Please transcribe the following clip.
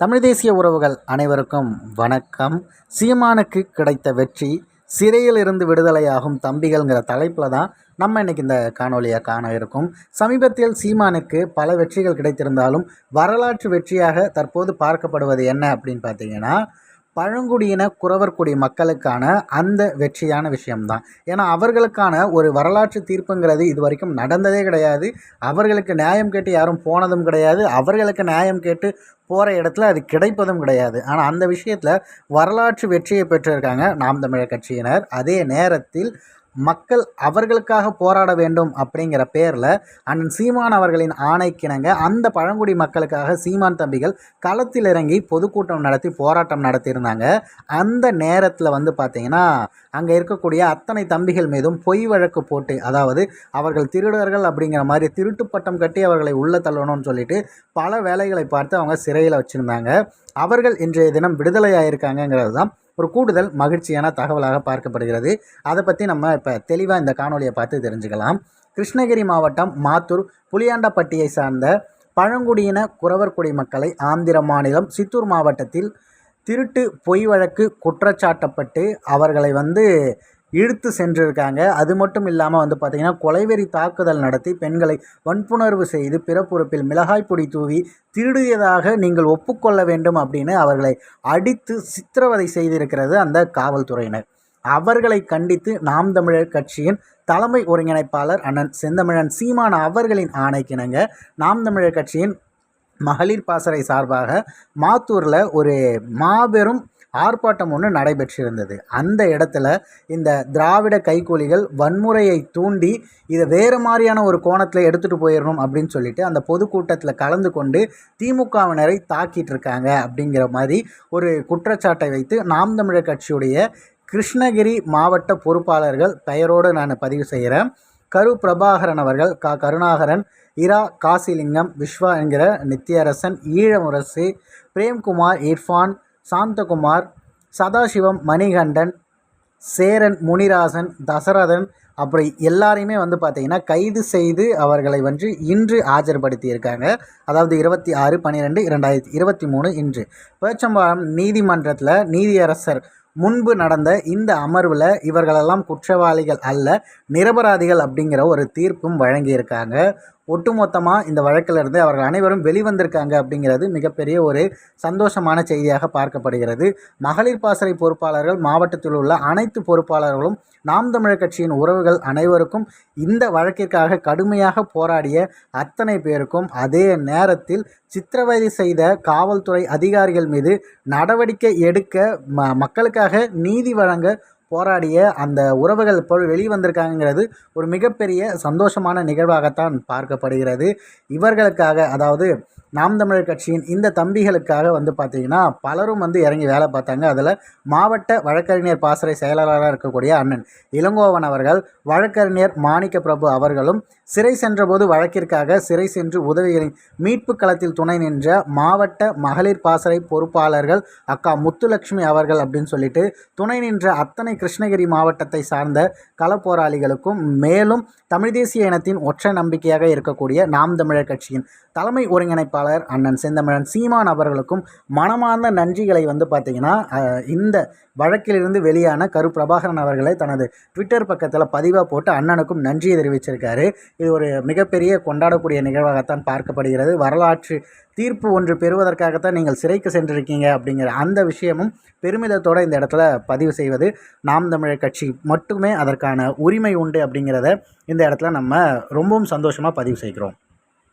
தமிழ் தேசிய உறவுகள் அனைவருக்கும் வணக்கம். சீமானுக்கு கிடைத்த வெற்றி சிறையில் இருந்து விடுதலையாகும் தம்பிகள்ங்கிற தலைப்பில் தான் நம்ம இன்றைக்கி இந்த காணொலியை காண இருக்கும். சமீபத்தில் சீமானுக்கு பல வெற்றிகள் கிடைத்திருந்தாலும் வரலாற்று வெற்றியாக தற்போது பார்க்கப்படுவது என்ன அப்படின்னு பார்த்தீங்கன்னா பழங்குடியின குறவர்குடி மக்களுக்கான அந்த வெற்றியான விஷயம்தான். ஏன்னா அவர்களுக்கான ஒரு வரலாற்று தீர்ப்புங்கிறது இது வரைக்கும் நடந்ததே கிடையாது. அவர்களுக்கு நியாயம் கேட்டு யாரும் போனதும் கிடையாது. அவர்களுக்கு நியாயம் கேட்டு போகிற இடத்துல அது கிடைப்பதும் கிடையாது. ஆனால் அந்த விஷயத்தில் வரலாற்று வெற்றியை பெற்றிருக்காங்க நாம் தமிழர் கட்சியினர். அதே நேரத்தில் மக்கள் அவர்களுக்காக போராட வேண்டும் அப்படிங்கிற பேரில் அண்ணன் சீமான் அவர்களின் ஆணைக்கிணங்க அந்த பழங்குடி மக்களுக்காக சீமான் தம்பிகள் களத்தில் இறங்கி பொதுக்கூட்டம் நடத்தி போராட்டம் நடத்தியிருந்தாங்க. அந்த நேரத்தில் வந்து பார்த்திங்கன்னா அங்கே இருக்கக்கூடிய அத்தனை தம்பிகள் மீதும் பொய் வழக்கு போட்டு அதாவது அவர்கள் திருடர்கள் அப்படிங்கிற மாதிரி திருட்டு பட்டம் கட்டி அவர்களை உள்ளே தள்ளணும்னு சொல்லிட்டு பல வேலைகளை பார்த்து அவங்க சிறையில் வச்சுருந்தாங்க. அவர்கள் இன்றைய தினம் விடுதலை ஆயிருக்காங்கங்கிறது தான் ஒரு கூடுதல் மகிழ்ச்சியான தகவலாக பார்க்கப்படுகிறது. அதை பற்றி நம்ம இப்போ தெளிவாக இந்த காணொலியை பார்த்து தெரிஞ்சுக்கலாம். கிருஷ்ணகிரி மாவட்டம் மாத்தூர் புளியாண்டப்பட்டியை சார்ந்த பழங்குடியின குறவர் மக்களை ஆந்திர மாநிலம் சித்தூர் மாவட்டத்தில் திருட்டு பொய் வழக்கு குற்றச்சாட்டப்பட்டு அவர்களை வந்து இழுத்து சென்றிருக்காங்க. அது மட்டும் இல்லாமல் வந்து பார்த்திங்கன்னா கொலைவெறி தாக்குதல் நடத்தி பெண்களை வன்புணர்வு செய்து பிறப்புறுப்பில் மிளகாய் பொடி தூவி திருடியதாக நீங்கள் ஒப்புக்கொள்ள வேண்டும் அப்படின்னு அவர்களை அடித்து சித்திரவதை செய்திருக்கிறது அந்த காவல்துறையினர். அவர்களை கண்டித்து நாம் தமிழர் கட்சியின் தலைமை ஒருங்கிணைப்பாளர் அண்ணன் செந்தமிழன் சீமான அவர்களின் ஆணைக்கிணங்க நாம் தமிழர் கட்சியின் மகளிர் பாசறை சார்பாக மாத்தூரில் ஒரு மாபெரும் ஆர்ப்பாட்டம் ஒன்று நடைபெற்றிருந்தது. அந்த இடத்துல இந்த திராவிட கைக்கூலிகள் வன்முறையை தூண்டி இதை வேறு மாதிரியான ஒரு கோணத்தில் எடுத்துகிட்டு போயிடணும் அப்படின்னு சொல்லிட்டு அந்த பொதுக்கூட்டத்தில் கலந்து கொண்டு திமுகவினரை தாக்கிட்டு இருக்காங்க அப்படிங்கிற மாதிரி ஒரு குற்றச்சாட்டை வைத்து நாம் தமிழர் கட்சியுடைய கிருஷ்ணகிரி மாவட்ட பொறுப்பாளர்கள் பெயரோடு நான் பதிவு செய்கிறேன். கரு பிரபாகரன் அவர்கள் க கருணாகரன் இரா காசிலிங்கம் விஸ்வா என்கிற நித்யரசன் ஈழமுரசு பிரேம்குமார் இர்ஃபான் சாந்தகுமார் சதாசிவம் மணிகண்டன் சேரன் முனிராசன் தசரதன் அப்படி எல்லாரையுமே வந்து பார்த்திங்கன்னா கைது செய்து அவர்களை வந்து இன்று ஆஜர்படுத்தியிருக்காங்க. அதாவது இருபத்தி ஆறு பன்னிரெண்டு இரண்டாயிரத்தி இருபத்தி மூணு இன்று. பேச்சம்பாளையம் நீதிமன்றத்தில் நீதியரசர் முன்பு நடந்த இந்த அமர்வில் இவர்களெல்லாம் குற்றவாளிகள் அல்ல நிரபராதிகள் அப்படிங்கிற ஒரு தீர்ப்பும் வழங்கியிருக்காங்க. ஒட்டுமொத்தமாக இந்த வழக்கிலிருந்து அவர்கள் அனைவரும் வெளிவந்திருக்காங்க அப்படிங்கிறது மிகப்பெரிய ஒரு சந்தோஷமான செய்தியாக பார்க்கப்படுகிறது. மகளிர் பாசறை பொறுப்பாளர்கள் மாவட்டத்தில் உள்ள அனைத்து பொறுப்பாளர்களும் நாம் தமிழர் கட்சியின் உறவுகள் அனைவருக்கும் இந்த வழக்கிற்காக கடுமையாக போராடிய அத்தனை பேருக்கும் அதே நேரத்தில் சித்திரவதை செய்த காவல்துறை அதிகாரிகள் மீது நடவடிக்கை எடுக்க ம மக்களுக்காக நீதி வழங்க போராடிய அந்த உறவுகள் இப்போ வெளிவந்திருக்காங்கிறது ஒரு மிகப்பெரிய சந்தோஷமான நிகழ்வாகத்தான் பார்க்கப்படுகிறது. இவர்களுக்காக அதாவது நாம் தமிழர் கட்சியின் இந்த தம்பிகளுக்காக வந்து பார்த்திங்கன்னா பலரும் வந்து இறங்கி வேலை பார்த்தாங்க. அதில் மாவட்ட வழக்கறிஞர் பாசறை செயலாளராக இருக்கக்கூடிய அண்ணன் இளங்கோவன் அவர்கள் வழக்கறிஞர் மாணிக்க பிரபு அவர்களும் சிறை சென்றபோது வழக்கிற்காக சிறை சென்று உதவிகளின் மீட்பு களத்தில் துணை நின்ற மாவட்ட மகளிர் பாசறை பொறுப்பாளர்கள் அக்கா முத்துலட்சுமி அவர்கள் அப்படின்னு சொல்லிட்டு துணை நின்ற அத்தனை கிருஷ்ணகிரி மாவட்டத்தை சார்ந்த களப்போராளிகளுக்கும் மேலும் தமிழ் தேசிய இனத்தின் ஒற்றை நம்பிக்கையாக இருக்கக்கூடிய நாம் தமிழர் கட்சியின் தலைமை ஒருங்கிணைப்பாளர் அண்ணன் செந்தமிழன் சீமான் அவர்களுக்கும் மனமார்ந்த நன்றிகளை வந்து பார்த்திங்கன்னா இந்த வழக்கிலிருந்து வெளியான கரு பிரபாகரன் அவர்களை தனது ட்விட்டர் பக்கத்தில் பதிவாக போட்டு அண்ணனுக்கும் நன்றியை தெரிவிச்சிருக்காரு. இது ஒரு மிகப்பெரிய கொண்டாடக்கூடிய நிகழ்வாகத்தான் பார்க்கப்படுகிறது. வரலாற்று தீர்ப்பு ஒன்று பெறுவதற்காகத்தான் நீங்கள் சிறைக்கு சென்றிருக்கீங்க அப்படிங்கிற அந்த விஷயமும் பெருமிதத்தோடு இந்த இடத்துல பதிவு செய்வது நாம் தமிழர் கட்சி மட்டுமே அதற்கான உரிமை உண்டு அப்படிங்கிறத இந்த இடத்துல நம்ம ரொம்பவும் சந்தோஷமாக பதிவு செய்கிறோம்.